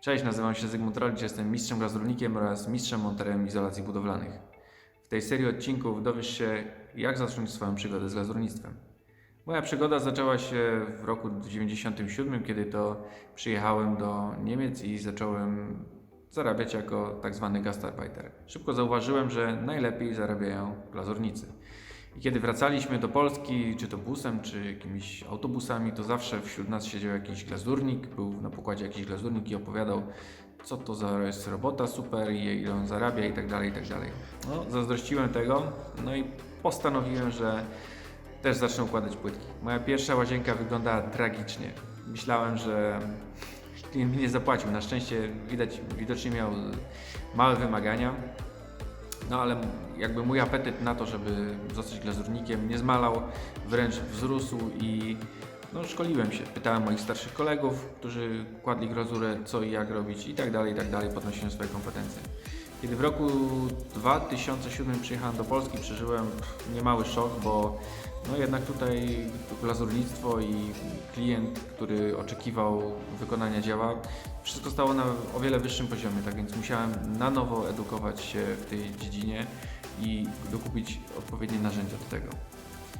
Cześć, nazywam się Zygmunt Rolicz, jestem mistrzem glazurnikiem oraz mistrzem monterem izolacji budowlanych. W tej serii odcinków dowiesz się, jak zacząć swoją przygodę z glazurnictwem. Moja przygoda zaczęła się w roku 1997, kiedy to przyjechałem do Niemiec i zacząłem zarabiać jako tak zwany gastarbeiter. Szybko zauważyłem, że najlepiej zarabiają glazurnicy. Kiedy wracaliśmy do Polski, czy to busem, czy jakimiś autobusami, to zawsze wśród nas siedział jakiś glazurnik, był na pokładzie jakiś glazurnik i opowiadał, co to za jest robota super i ile on zarabia i tak dalej, i tak dalej. No, zazdrościłem tego, no i postanowiłem, że też zacznę układać płytki. Moja pierwsza łazienka wyglądała tragicznie. Myślałem, że klient mi nie zapłacił. Na szczęście widać, widocznie miał małe wymagania. No ale jakby mój apetyt na to, żeby zostać glazurnikiem nie zmalał, wręcz wzrósł i no, szkoliłem się. Pytałem moich starszych kolegów, którzy kładli glazurę, co i jak robić i tak dalej, i tak dalej, podnosiłem swoje kompetencje. Kiedy w roku 2007 przyjechałem do Polski, przeżyłem niemały szok, bo no jednak tutaj glazurnictwo i klient, który oczekiwał wykonania dzieła, wszystko stało na o wiele wyższym poziomie, tak więc musiałem na nowo edukować się w tej dziedzinie i dokupić odpowiednie narzędzia do tego.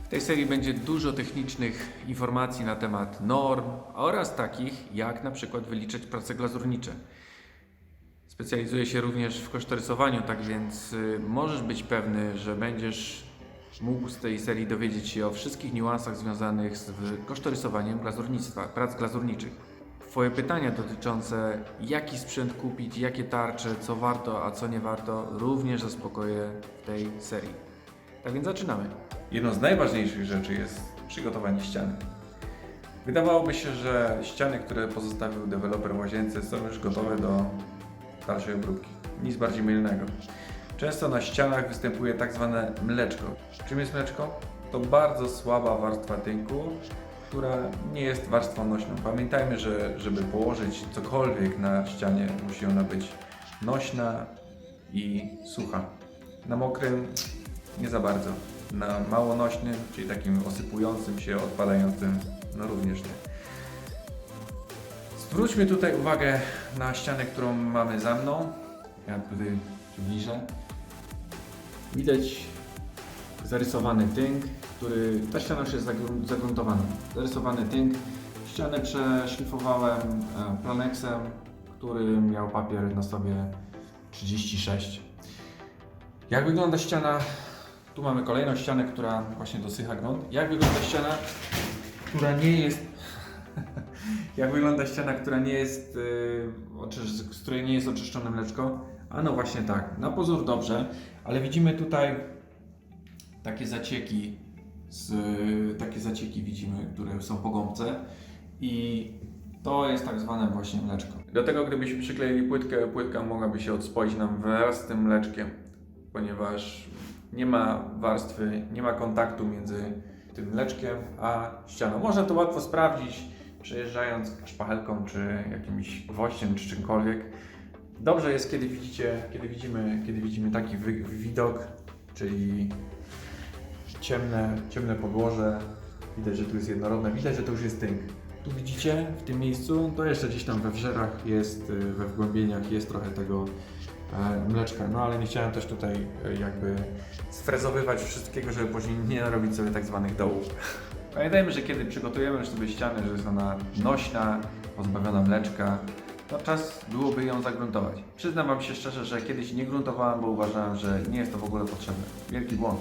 W tej serii będzie dużo technicznych informacji na temat norm oraz takich jak na przykład wyliczać prace glazurnicze. Specjalizuję się również w kosztorysowaniu, tak więc y, możesz być pewny, że będziesz mógł z tej serii dowiedzieć się o wszystkich niuansach związanych z kosztorysowaniem glazurnictwa, prac glazurniczych. Twoje pytania dotyczące jaki sprzęt kupić, jakie tarcze, co warto, a co nie warto, również zaspokoję w tej serii. Tak więc zaczynamy. Jedną z najważniejszych rzeczy jest przygotowanie ściany. Wydawałoby się, że ściany, które pozostawił deweloper w łazience są już gotowe do dalszej obróbki. Nic bardziej mylnego. Często na ścianach występuje tak zwane mleczko. Czym jest mleczko? To bardzo słaba warstwa tynku, która nie jest warstwą nośną. Pamiętajmy, że żeby położyć cokolwiek na ścianie, musi ona być nośna i sucha. Na mokrym nie za bardzo. Na mało nośnym, czyli takim osypującym się, odpadającym, no również nie. Zwróćmy tutaj uwagę na ścianę, którą mamy za mną. Ja tutaj przybliżę. Widać zarysowany tynk, który ta ściana już jest zagrun- zagruntowana. Zarysowany tynk. Ścianę przeszlifowałem e, Planexem, który miał papier na sobie 36. Jak wygląda ściana? Tu mamy kolejną ścianę, która właśnie dosycha grunt. Jak wygląda ściana, która nie jest jak wygląda ściana, która nie jest, oczysz- z której nie jest oczyszczone mleczko? A no właśnie tak, na pozór dobrze, ale widzimy tutaj takie zacieki, z, takie zacieki widzimy, które są po gąbce i to jest tak zwane właśnie mleczko. Do tego, gdybyśmy przykleili płytkę, płytka mogłaby się odspoić nam wraz z tym mleczkiem, ponieważ nie ma warstwy, nie ma kontaktu między tym mleczkiem a ścianą. Można to łatwo sprawdzić, przejeżdżając szpachelką, czy jakimś gwoździem, czy czymkolwiek. Dobrze jest, kiedy widzicie, kiedy widzimy, kiedy widzimy taki wy, widok, czyli ciemne, ciemne podłoże. Widać, że tu jest jednorodne, widać, że to już jest tynk. Tu widzicie w tym miejscu, to jeszcze gdzieś tam we wrzerach jest, y, we wgłębieniach jest trochę tego e, mleczka, no ale nie chciałem też tutaj e, jakby sfrezowywać wszystkiego, żeby później nie narobić sobie tak zwanych dołów. Pamiętajmy, że kiedy przygotujemy już sobie ścianę, że jest ona nośna, pozbawiona mleczka, to czas byłoby ją zagruntować. Przyznam Wam się szczerze, że kiedyś nie gruntowałem, bo uważałem, że nie jest to w ogóle potrzebne. Wielki błąd.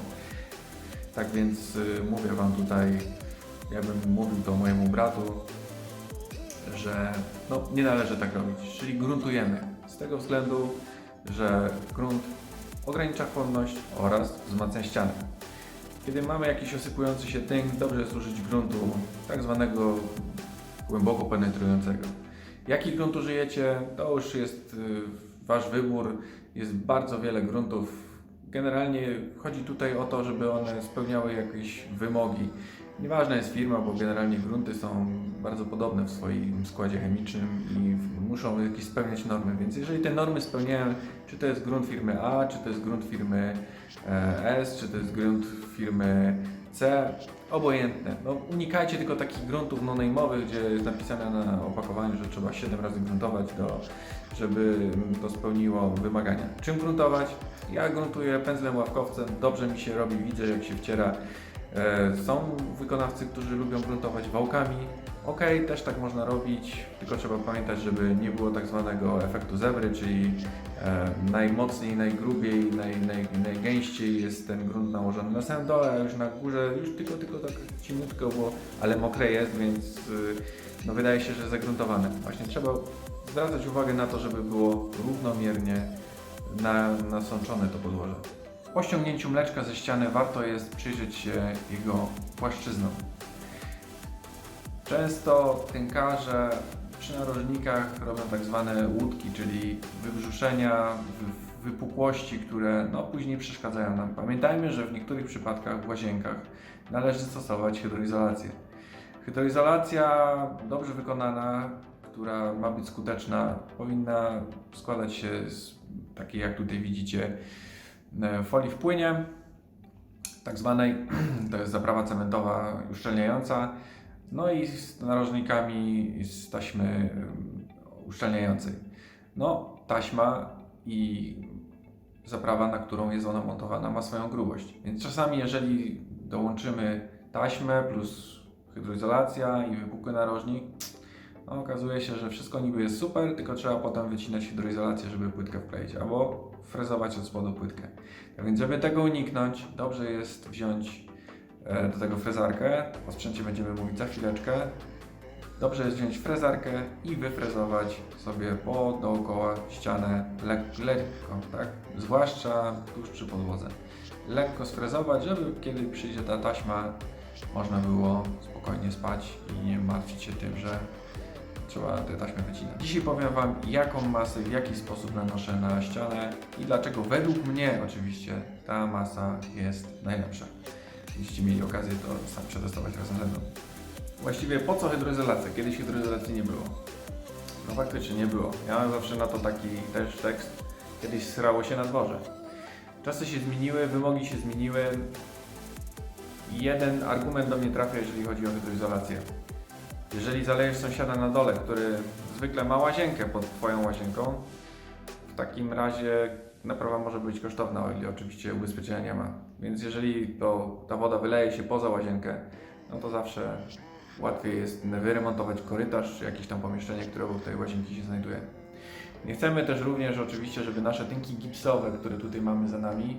Tak więc y, mówię Wam tutaj, jakbym mówił to mojemu bratu, że no, nie należy tak robić. Czyli gruntujemy. Z tego względu, że grunt ogranicza chłonność oraz wzmacnia ścianę. Kiedy mamy jakiś osypujący się tynk, dobrze jest użyć gruntu tak zwanego głęboko penetrującego. Jaki grunt użyjecie, to już jest y, Wasz wybór. Jest bardzo wiele gruntów. Generalnie chodzi tutaj o to, żeby one spełniały jakieś wymogi. Nieważna jest firma, bo generalnie grunty są bardzo podobne w swoim składzie chemicznym i muszą jakieś spełniać normy. Więc jeżeli te normy spełniają, czy to jest grunt firmy A, czy to jest grunt firmy e, S, czy to jest grunt firmy C, obojętne. No, unikajcie tylko takich gruntów no-name'owych, gdzie jest napisane na opakowaniu, że trzeba 7 razy gruntować, do, żeby to spełniło wymagania. Czym gruntować? Ja gruntuję pędzlem ławkowcem, dobrze mi się robi, widzę jak się wciera. E, Są wykonawcy, którzy lubią gruntować wałkami. Ok, też tak można robić, tylko trzeba pamiętać, żeby nie było tak zwanego efektu zebry, czyli e, najmocniej, najgrubiej, naj, naj, najgęściej jest ten grunt nałożony na samym dole, a już na górze już tylko, tylko tak cieniutko, bo, ale mokre jest, więc y, no, wydaje się, że zagruntowane. Właśnie trzeba zwracać uwagę na to, żeby było równomiernie na, nasączone to podłoże. Po ściągnięciu mleczka ze ściany warto jest przyjrzeć się jego płaszczyznom. Często tynkarze przy narożnikach robią tak zwane łódki, czyli wybrzuszenia, wy- wypukłości, które no, później przeszkadzają nam. Pamiętajmy, że w niektórych przypadkach w łazienkach należy stosować hydroizolację. Hydroizolacja dobrze wykonana, która ma być skuteczna, powinna składać się z takiej, jak tutaj widzicie, e, folii w płynie, tak zwanej, to jest zaprawa cementowa uszczelniająca, no i z narożnikami z taśmy uszczelniającej. No, taśma i zaprawa, na którą jest ona montowana, ma swoją grubość. Więc czasami, jeżeli dołączymy taśmę plus hydroizolacja i wypukły narożnik, no, okazuje się, że wszystko niby jest super, tylko trzeba potem wycinać hydroizolację, żeby płytkę wkleić, albo frezować od spodu płytkę. Tak więc, żeby tego uniknąć, dobrze jest wziąć do tego frezarkę. O sprzęcie będziemy mówić za chwileczkę. Dobrze jest wziąć frezarkę i wyfrezować sobie po dookoła ścianę lek- lekko, tak? Zwłaszcza tuż przy podłodze. Lekko sfrezować, żeby kiedy przyjdzie ta taśma, można było spokojnie spać i nie martwić się tym, że trzeba tę taśmę wycinać. Dzisiaj powiem Wam, jaką masę, w jaki sposób nanoszę na ścianę i dlaczego według mnie oczywiście ta masa jest najlepsza. Jeśliście mieli okazję to sam przetestować razem ze mną. Właściwie po co hydroizolacja? Kiedyś hydroizolacji nie było. No faktycznie nie było. Ja mam zawsze na to taki też tekst. Kiedyś srało się na dworze. Czasy się zmieniły, wymogi się zmieniły. Jeden argument do mnie trafia, jeżeli chodzi o hydroizolację. Jeżeli zalejesz sąsiada na dole, który zwykle ma łazienkę pod Twoją łazienką, w takim razie naprawa może być kosztowna, o ile oczywiście ubezpieczenia nie ma. Więc jeżeli to, ta woda wyleje się poza łazienkę, no to zawsze łatwiej jest wyremontować korytarz czy jakieś tam pomieszczenie, które obok tej łazienki się znajduje. Nie chcemy też również oczywiście, żeby nasze tynki gipsowe, które tutaj mamy za nami,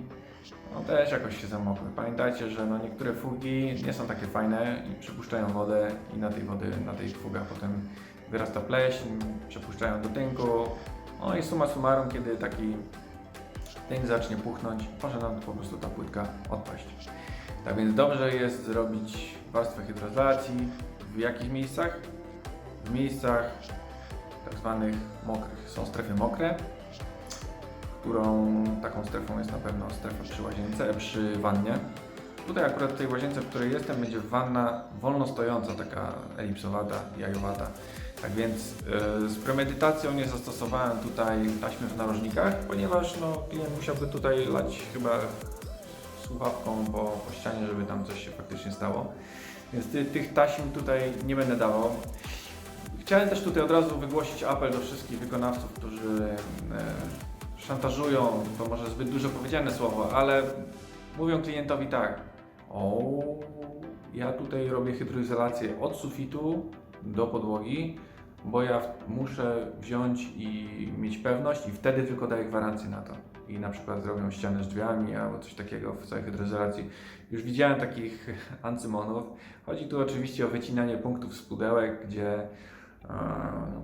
no też jakoś się zamokły. Pamiętajcie, że no niektóre fugi nie są takie fajne i przepuszczają wodę i na tej wody, na tych fugach potem wyrasta pleśń, przepuszczają do tynku. No i summa summarum, kiedy taki tynk zacznie puchnąć, może nam po prostu ta płytka odpaść. Tak więc dobrze jest zrobić warstwę hydroizolacji. W jakich miejscach? W miejscach tak zwanych mokrych. Są strefy mokre, którą taką strefą jest na pewno strefa przy łazience, przy wannie. Tutaj akurat w tej łazience, w której jestem, będzie wanna wolno stojąca, taka elipsowata, jajowata. Tak więc e, z premedytacją nie zastosowałem tutaj taśmy w narożnikach, ponieważ no, klient musiałby tutaj lać chyba słuchawką po, po ścianie, żeby tam coś się faktycznie stało. Więc ty, tych taśm tutaj nie będę dawał. Chciałem też tutaj od razu wygłosić apel do wszystkich wykonawców, którzy e, szantażują, to może zbyt dużo powiedziane słowo, ale mówią klientowi tak. O, ja tutaj robię hydroizolację od sufitu do podłogi, bo ja muszę wziąć i mieć pewność i wtedy tylko daję gwarancję na to. I na przykład zrobią ścianę z drzwiami albo coś takiego w całej hydroizolacji. Już widziałem takich ancymonów. Chodzi tu oczywiście o wycinanie punktów z pudełek, gdzie e,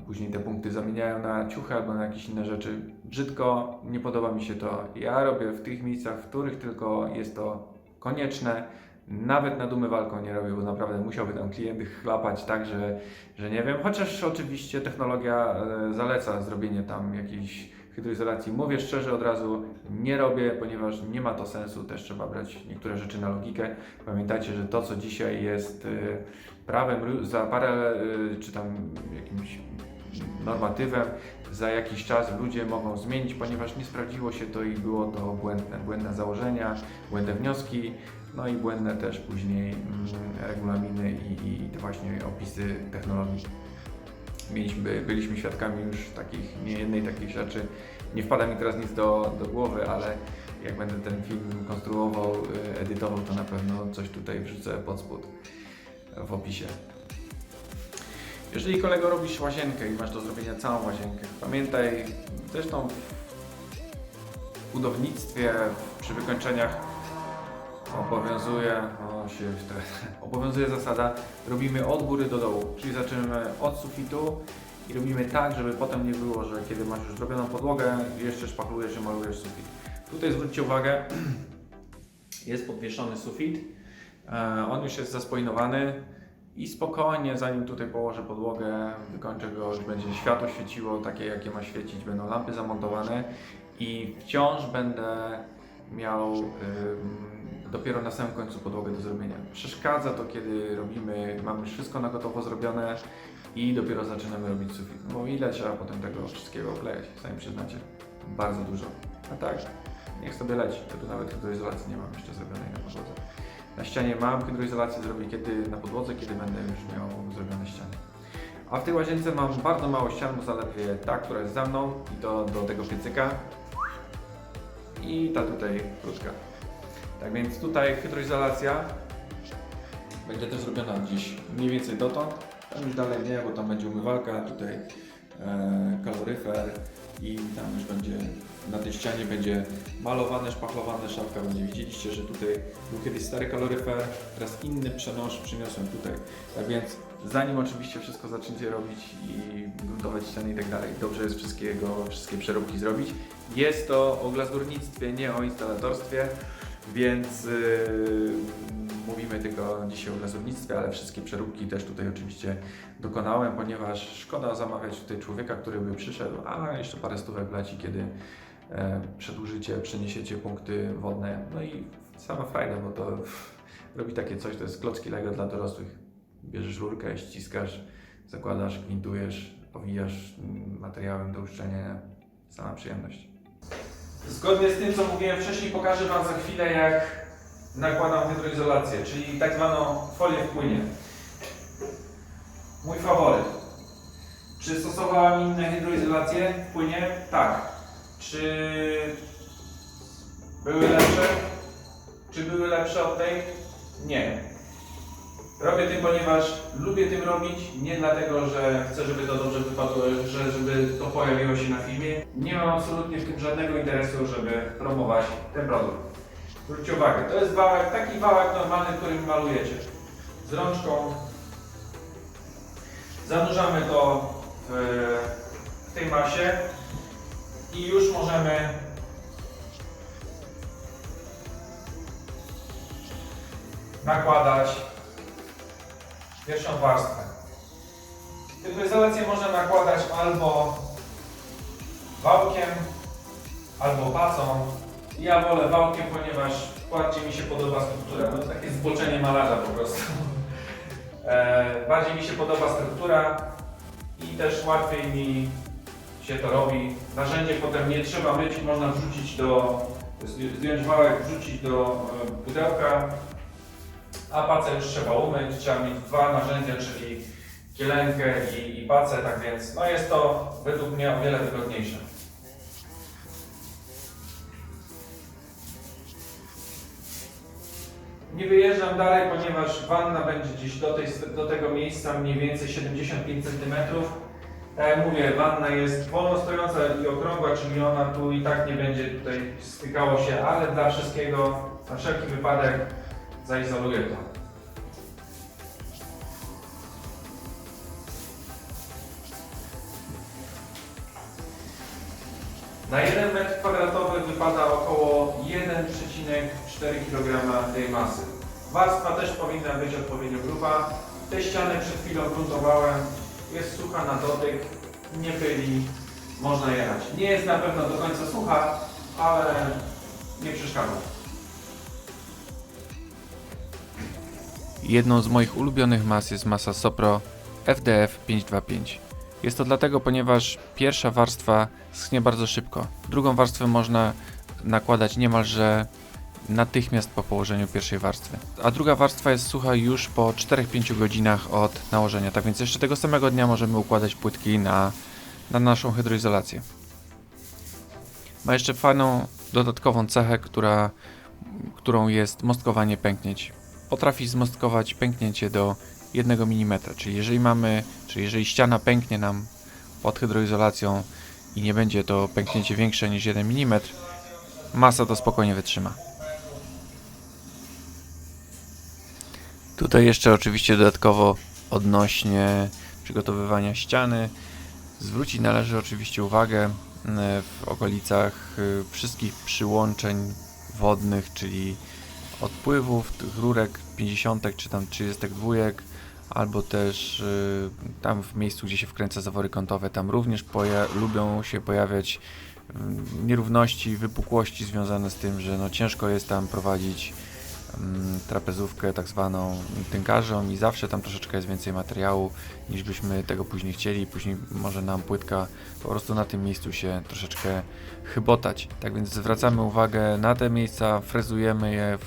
później te punkty zamieniają na ciuchy albo na jakieś inne rzeczy. Brzydko, nie podoba mi się to. Ja robię w tych miejscach, w których tylko jest to konieczne. Nawet nad umywalką nie robię, bo naprawdę musiałby tam klient chlapać tak, że, że nie wiem. Chociaż oczywiście technologia e, zaleca zrobienie tam jakiejś hydroizolacji. Mówię szczerze od razu, nie robię, ponieważ nie ma to sensu. Też trzeba brać niektóre rzeczy na logikę. Pamiętajcie, że to, co dzisiaj jest e, prawem, za parę e, czy tam jakimś normatywem, za jakiś czas ludzie mogą zmienić, ponieważ nie sprawdziło się to i było to błędne, błędne założenia, błędne wnioski. No i błędne też później mm, regulaminy i, i te właśnie opisy technologii. Mieliśmy, byliśmy świadkami już takich, nie jednej takiej rzeczy. Nie wpada mi teraz nic do, do głowy, ale jak będę ten film konstruował, y, edytował, to na pewno coś tutaj wrzucę pod spód w opisie. Jeżeli kolego robisz łazienkę i masz do zrobienia całą łazienkę, pamiętaj, zresztą w budownictwie, przy wykończeniach obowiązuje, o, się, obowiązuje zasada, robimy od góry do dołu, czyli zaczynamy od sufitu i robimy tak, żeby potem nie było, że kiedy masz już zrobioną podłogę, jeszcze szpachlujesz i malujesz sufit. Tutaj zwróćcie uwagę, jest podwieszony sufit, e, on już jest zaspoinowany i spokojnie, zanim tutaj położę podłogę, wykończę go, już będzie światło świeciło, takie jakie ma świecić, będą lampy zamontowane i wciąż będę miał dopiero na samym końcu podłogę do zrobienia. Przeszkadza to, kiedy robimy, mamy już wszystko na gotowo zrobione i dopiero zaczynamy robić sufit. No Bo ile trzeba potem tego wszystkiego oklejać, sami przyznacie. Bardzo dużo. A tak, niech sobie leci. Tu nawet hydroizolacji nie mam jeszcze zrobionej na podłodze. Na ścianie mam hydroizolację, zrobię kiedy na podłodze, kiedy będę już miał zrobione ściany. A w tej łazience mam bardzo mało ścian, bo zaledwie ta, która jest za mną i to do tego piecyka i ta tutaj krótka. Tak więc tutaj hydroizolacja będzie też zrobiona gdzieś mniej więcej dotąd. Tam już dalej nie, bo tam będzie umywalka, tutaj e, kaloryfer i tam już będzie na tej ścianie będzie malowane, szpachlowane, szafka będzie. Widzieliście, że tutaj był kiedyś stary kaloryfer, teraz inny przenosz, przyniosłem tutaj. Tak więc zanim oczywiście wszystko zaczniecie robić i gruntować ściany i tak dalej, dobrze jest wszystkiego, wszystkie przeróbki zrobić. Jest to o glazurnictwie, nie o instalatorstwie, więc yy, mówimy tylko dzisiaj o glazurnictwie, ale wszystkie przeróbki też tutaj oczywiście dokonałem, ponieważ szkoda zamawiać tutaj człowieka, który by przyszedł, a jeszcze parę stówek leci, kiedy e, przedłużycie, przeniesiecie punkty wodne. No i sama frajda, bo to robi takie coś, to jest klocki Lego dla dorosłych. Bierzesz rurkę, ściskasz, zakładasz, gwintujesz, owijasz mm, materiałem do uszczelnienia. Sama przyjemność. Zgodnie z tym, co mówiłem wcześniej, pokażę Wam za chwilę, jak nakładam hydroizolację, czyli tak zwaną folię w płynie. Mój faworyt. Czy stosowałem inne hydroizolacje w płynie? Tak. Czy były lepsze? Czy były lepsze od tej? Nie. Robię tym, ponieważ lubię tym robić, nie dlatego, że chcę, żeby to dobrze wypadło, że żeby to pojawiło się na filmie. Nie mam absolutnie w tym żadnego interesu, żeby promować ten produkt. Zwróćcie uwagę, to jest wałek, taki wałek normalny, którym malujecie. Z rączką. Zanurzamy to w, w tej masie i już możemy nakładać pierwszą warstwę. Hydroizolację można nakładać albo wałkiem, albo pacą. Ja wolę wałkiem, ponieważ bardziej mi się podoba struktura. No, takie zboczenie malarza po prostu. E, bardziej mi się podoba struktura i też łatwiej mi się to robi. Narzędzie potem nie trzeba myć, można wrzucić do, zdjąć wałek, wrzucić do e, pudełka, a pacę już trzeba umyć, trzeba mieć dwa narzędzia, czyli kielenkę i, i pacę, tak więc no jest to według mnie o wiele wygodniejsze. Nie wyjeżdżam dalej, ponieważ wanna będzie gdzieś do, tej, do tego miejsca mniej więcej 75 cm. Tak jak mówię, wanna jest wolno stojąca i okrągła, czyli ona tu i tak nie będzie tutaj stykało się, ale dla wszystkiego, na wszelki wypadek zaizoluję to. Na 1 metr kwadratowy wypada około 1,4 kg tej masy. Warstwa też powinna być odpowiednio gruba. Te ściany przed chwilą gruntowałem. Jest sucha na dotyk, nie pyli, można jechać. Nie jest na pewno do końca sucha, ale nie przeszkadza. Jedną z moich ulubionych mas jest masa Sopro FDF 525. Jest to dlatego, ponieważ pierwsza warstwa schnie bardzo szybko. Drugą warstwę można nakładać niemalże natychmiast po położeniu pierwszej warstwy. A druga warstwa jest sucha już po 4-5 godzinach od nałożenia, tak więc jeszcze tego samego dnia możemy układać płytki na, na naszą hydroizolację. Ma jeszcze fajną dodatkową cechę, która, którą jest mostkowanie pęknięć. Potrafi zmostkować pęknięcie do 1 mm, czyli jeżeli mamy, czyli jeżeli ściana pęknie nam pod hydroizolacją i nie będzie to pęknięcie większe niż 1 mm, masa to spokojnie wytrzyma. Tutaj jeszcze oczywiście dodatkowo odnośnie przygotowywania ściany. Zwrócić należy oczywiście uwagę m, w okolicach y, wszystkich przyłączeń wodnych, czyli odpływów, tych rurek 50 czy tam 32, albo też y, tam w miejscu, gdzie się wkręca zawory kątowe, tam również lubią się pojawiać mm, nierówności, wypukłości związane z tym, że no ciężko jest tam prowadzić mm, trapezówkę tak zwaną tynkarzą i zawsze tam troszeczkę jest więcej materiału niż byśmy tego później chcieli. Później może nam płytka po prostu na tym miejscu się troszeczkę chybotać. Tak więc zwracamy uwagę na te miejsca, frezujemy je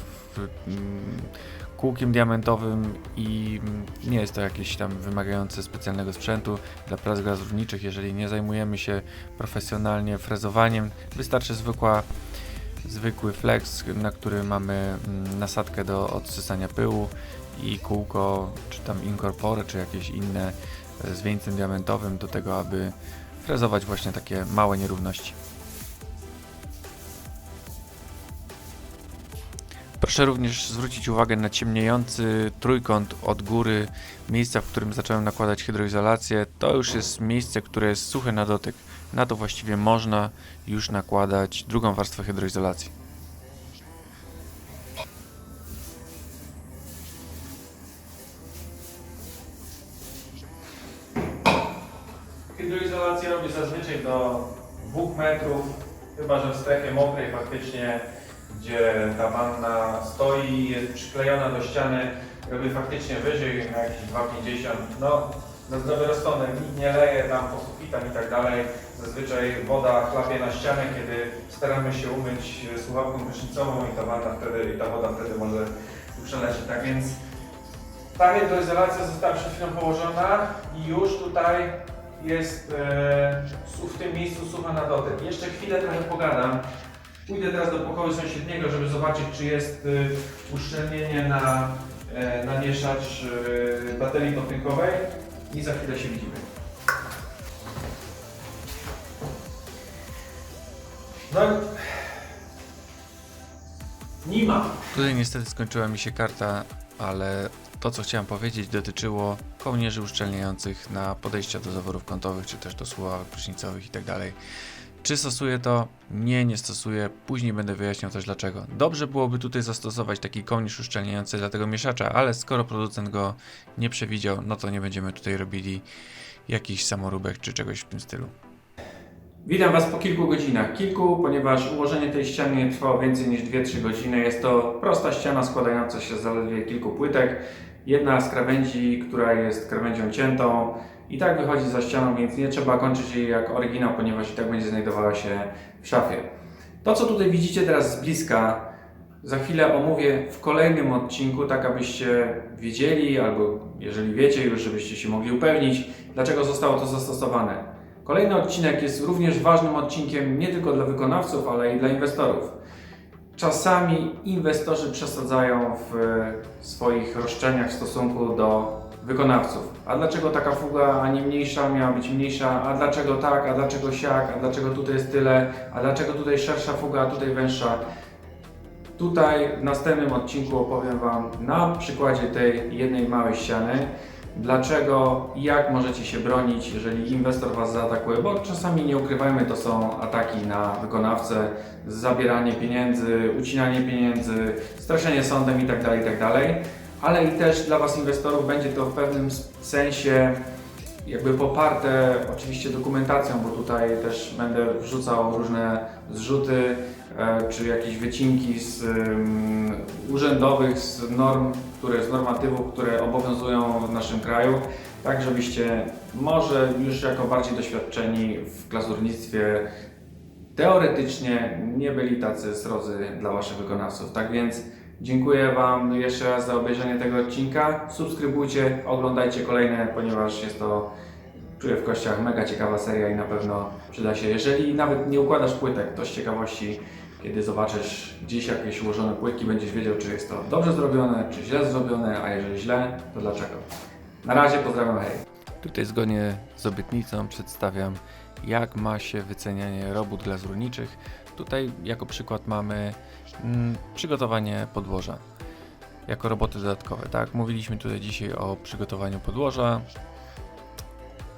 kółkiem diamentowym i mm, nie jest to jakieś tam wymagające specjalnego sprzętu dla prac glazurniczych. Jeżeli nie zajmujemy się profesjonalnie frezowaniem, wystarczy zwykła zwykły flex, na który mamy mm, nasadkę do odsysania pyłu i kółko, czy tam incorpore, czy jakieś inne e, z wieńcem diamentowym do tego, aby frezować właśnie takie małe nierówności. Proszę również zwrócić uwagę na ciemniejący trójkąt od góry miejsca, w którym zacząłem nakładać hydroizolację. To już jest miejsce, które jest suche na dotyk. Na to właściwie można już nakładać drugą warstwę hydroizolacji. Hydroizolację robię zazwyczaj do 2 metrów, chyba że w strefie mokrej faktycznie, gdzie ta wanna stoi, jest przyklejona do ściany, robię faktycznie wyżej, na jakieś 2,50. No, na zdrowy rozsądek, nikt nie leje tam po sufitach i tak dalej. Zazwyczaj woda chlapie na ścianę, kiedy staramy się umyć słuchawką prysznicową i ta wanna wtedy, i ta woda wtedy może przelecieć. Tak więc ta hydroizolacja została przed chwilą położona i już tutaj jest e, w tym miejscu sucha na dotyk. Jeszcze chwilę trochę pogadam. Pójdę teraz do pokoju sąsiedniego, żeby zobaczyć, czy jest e, uszczelnienie na, e, na mieszacz e, baterii potynkowej i za chwilę się widzimy. No nie ma. Tutaj niestety skończyła mi się karta, ale to co chciałem powiedzieć dotyczyło kołnierzy uszczelniających na podejścia do zaworów kątowych, czy też do słuchawek prysznicowych itd. Czy stosuję to? Nie, nie stosuję. Później będę wyjaśniał też dlaczego. Dobrze byłoby tutaj zastosować taki kołnierz uszczelniający dla tego mieszacza, ale skoro producent go nie przewidział, no to nie będziemy tutaj robili jakichś samoróbek czy czegoś w tym stylu. Witam Was po kilku godzinach. Kilku, ponieważ ułożenie tej ściany trwało więcej niż 2-3 godziny. Jest to prosta ściana składająca się z zaledwie kilku płytek. Jedna z krawędzi, która jest krawędzią ciętą i tak wychodzi za ścianą, więc nie trzeba kończyć jej jak oryginał, ponieważ i tak będzie znajdowała się w szafie. To, co tutaj widzicie teraz z bliska, za chwilę omówię w kolejnym odcinku, tak abyście wiedzieli, albo jeżeli wiecie już, żebyście się mogli upewnić, dlaczego zostało to zastosowane. Kolejny odcinek jest również ważnym odcinkiem nie tylko dla wykonawców, ale i dla inwestorów. Czasami inwestorzy przesadzają w swoich roszczeniach w stosunku do wykonawców. A dlaczego taka fuga, a nie mniejsza, miała być mniejsza? A dlaczego tak, a dlaczego siak, a dlaczego tutaj jest tyle, a dlaczego tutaj szersza fuga, a tutaj węższa? Tutaj w następnym odcinku opowiem Wam na przykładzie tej jednej małej ściany, dlaczego i jak możecie się bronić, jeżeli inwestor Was zaatakuje, bo czasami nie ukrywajmy, to są ataki na wykonawcę, zabieranie pieniędzy, ucinanie pieniędzy, straszenie sądem tak itd., itd., ale i też dla Was inwestorów będzie to w pewnym sensie jakby poparte oczywiście dokumentacją, bo tutaj też będę wrzucał różne zrzuty e, czy jakieś wycinki z ym, urzędowych, z norm, które, z normatywów, które obowiązują w naszym kraju, tak żebyście może już jako bardziej doświadczeni w glazurnictwie teoretycznie nie byli tacy srodzy dla Waszych wykonawców. Tak więc dziękuję Wam jeszcze raz za obejrzenie tego odcinka. Subskrybujcie, oglądajcie kolejne, ponieważ jest to, czuję w kościach, mega ciekawa seria i na pewno przyda się. Jeżeli nawet nie układasz płytek, to z ciekawości, kiedy zobaczysz gdzieś jakieś ułożone płytki, będziesz wiedział, czy jest to dobrze zrobione, czy źle zrobione, a jeżeli źle, to dlaczego. Na razie, pozdrawiam, hej. Tutaj zgodnie z obietnicą przedstawiam, jak ma się wycenianie robót glazurniczych. Tutaj jako przykład mamy przygotowanie podłoża jako roboty dodatkowe. Tak, mówiliśmy tutaj dzisiaj o przygotowaniu podłoża.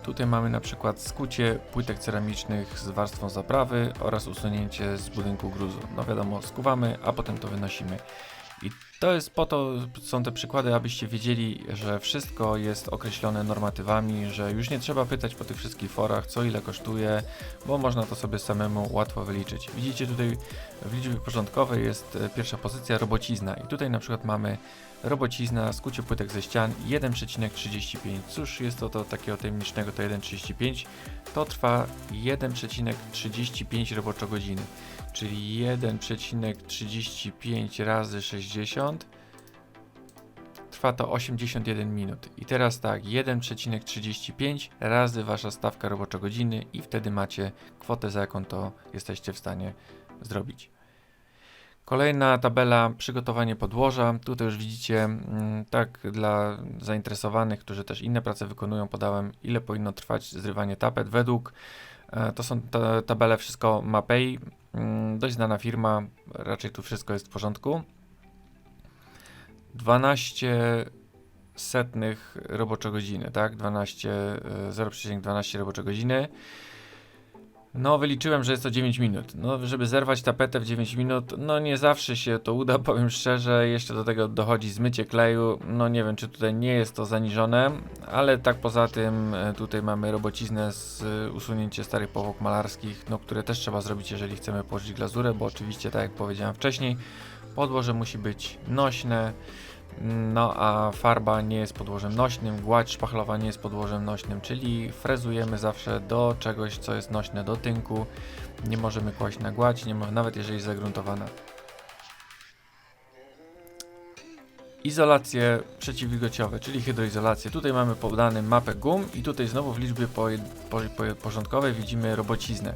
Tutaj mamy na przykład skucie płytek ceramicznych z warstwą zaprawy oraz usunięcie z budynku gruzu. No wiadomo, skuwamy, a potem to wynosimy. I to jest po to, są te przykłady, abyście wiedzieli, że wszystko jest określone normatywami, że już nie trzeba pytać po tych wszystkich forach, co ile kosztuje, bo można to sobie samemu łatwo wyliczyć. Widzicie tutaj w liczbie porządkowej jest e, pierwsza pozycja robocizna i tutaj na przykład mamy robocizna, skucie płytek ze ścian 1,35. Cóż jest to, to takiego tajemniczego to 1,35? To trwa 1,35 roboczogodziny czyli 1,35 razy 60 trwa to 81 minut. I teraz tak, 1,35 razy wasza stawka roboczogodziny i wtedy macie kwotę, za jaką to jesteście w stanie zrobić. Kolejna tabela, przygotowanie podłoża. Tutaj już widzicie, mm, tak dla zainteresowanych, którzy też inne prace wykonują, podałem ile powinno trwać zrywanie tapet według E, To są ta, tabele, wszystko Mapei. Mm, Dość znana firma, raczej tu wszystko jest w porządku. 12 setnych roboczogodziny, tak? 12, e, 0,12 roboczogodziny. No, wyliczyłem, że jest to 9 minut. No, żeby zerwać tapetę w 9 minut, no nie zawsze się to uda, powiem szczerze. Jeszcze do tego dochodzi zmycie kleju. No nie wiem, czy tutaj nie jest to zaniżone, ale tak poza tym e, tutaj mamy robociznę z e, usunięcie starych powłok malarskich, no które też trzeba zrobić, jeżeli chcemy położyć glazurę, bo oczywiście, tak jak powiedziałem wcześniej, podłoże musi być nośne. No a farba nie jest podłożem nośnym, gładź szpachlowa nie jest podłożem nośnym, czyli frezujemy zawsze do czegoś, co jest nośne do tynku. Nie możemy kłaść na gładź, nie mo- nawet jeżeli jest zagruntowana. Izolacje przeciwwilgociowe, czyli hydroizolację. Tutaj mamy podany mapę gum i tutaj znowu w liczbie po, po, po, porządkowej widzimy robociznę.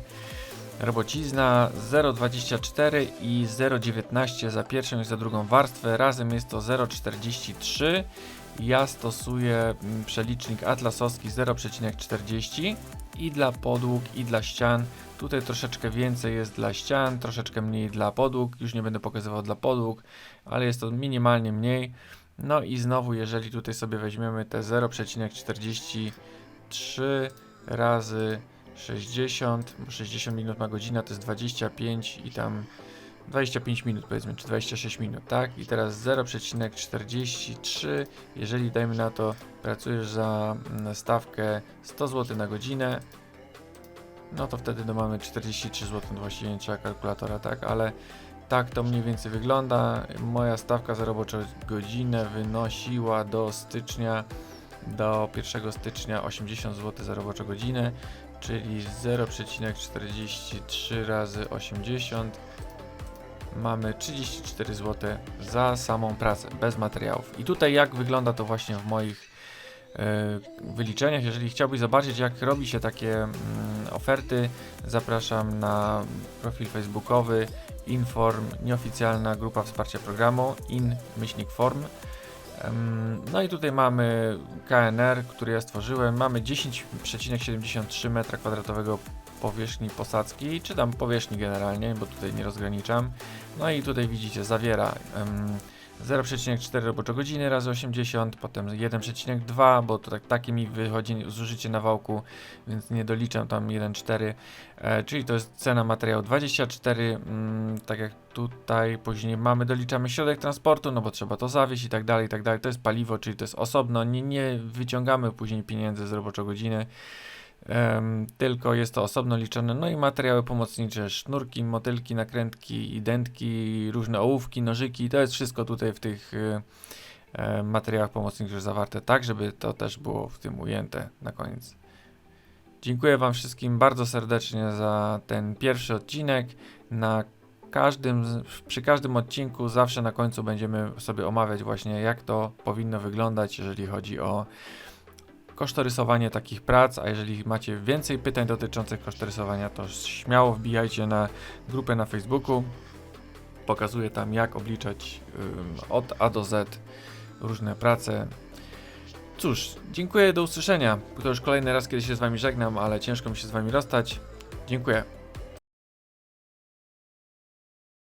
Robocizna 0,24 i 0,19 za pierwszą i za drugą warstwę. Razem jest to 0,43. Ja stosuję mm, przelicznik atlasowski 0,40 i dla podłóg i dla ścian. Tutaj troszeczkę więcej jest dla ścian, troszeczkę mniej dla podłóg. Już nie będę pokazywał dla podłóg, ale jest to minimalnie mniej. No i znowu, jeżeli tutaj sobie weźmiemy te 0,43 razy 60, bo 60 minut na godzinę to jest 25 i tam 25 minut powiedzmy, czy 26 minut, tak? I teraz 0,43, jeżeli dajmy na to, pracujesz za mm, stawkę 100 zł na godzinę, no to wtedy no mamy 43 zł do ścięcia kalkulatora, tak? Ale tak to mniej więcej wygląda. Moja stawka za roboczą godzinę wynosiła do stycznia, do 1 stycznia 80 zł za roboczą godzinę czyli 0,43 razy 80 mamy 34 zł za samą pracę, bez materiałów. I tutaj jak wygląda to właśnie w moich e, wyliczeniach. Jeżeli chciałbyś zobaczyć jak robi się takie mm, oferty, zapraszam na profil facebookowy Inform, nieoficjalna grupa wsparcia programu in-form. No i tutaj mamy KNR, który ja stworzyłem. Mamy 10,73 m2 powierzchni posadzki, czy tam powierzchni generalnie, bo tutaj nie rozgraniczam. No i tutaj widzicie, zawiera 0,4 roboczogodziny razy 80, potem 1,2, bo to tak, takie mi wychodzi zużycie na wałku, więc nie doliczam tam 1,4, e, czyli to jest cena materiału 24, mm, tak jak tutaj później mamy, doliczamy środek transportu, no bo trzeba to zawieźć i tak dalej, i tak dalej, to jest paliwo, czyli to jest osobno, nie, nie wyciągamy później pieniędzy z roboczogodziny, Em, tylko jest to osobno liczone. No i materiały pomocnicze, sznurki, motylki, nakrętki, dętki, różne ołówki, nożyki. To jest wszystko tutaj w tych y, e, materiałach pomocniczych zawarte, tak żeby to też było w tym ujęte na koniec. Dziękuję Wam wszystkim bardzo serdecznie za ten pierwszy odcinek. Na każdym, przy każdym odcinku zawsze na końcu będziemy sobie omawiać właśnie jak to powinno wyglądać, jeżeli chodzi o kosztorysowanie takich prac, a jeżeli macie więcej pytań dotyczących kosztorysowania, to śmiało wbijajcie na grupę na Facebooku. Pokazuję tam jak obliczać ym, od A do Z różne prace. Cóż, dziękuję, do usłyszenia. To już kolejny raz, kiedy się z Wami żegnam, ale ciężko mi się z Wami rozstać. Dziękuję.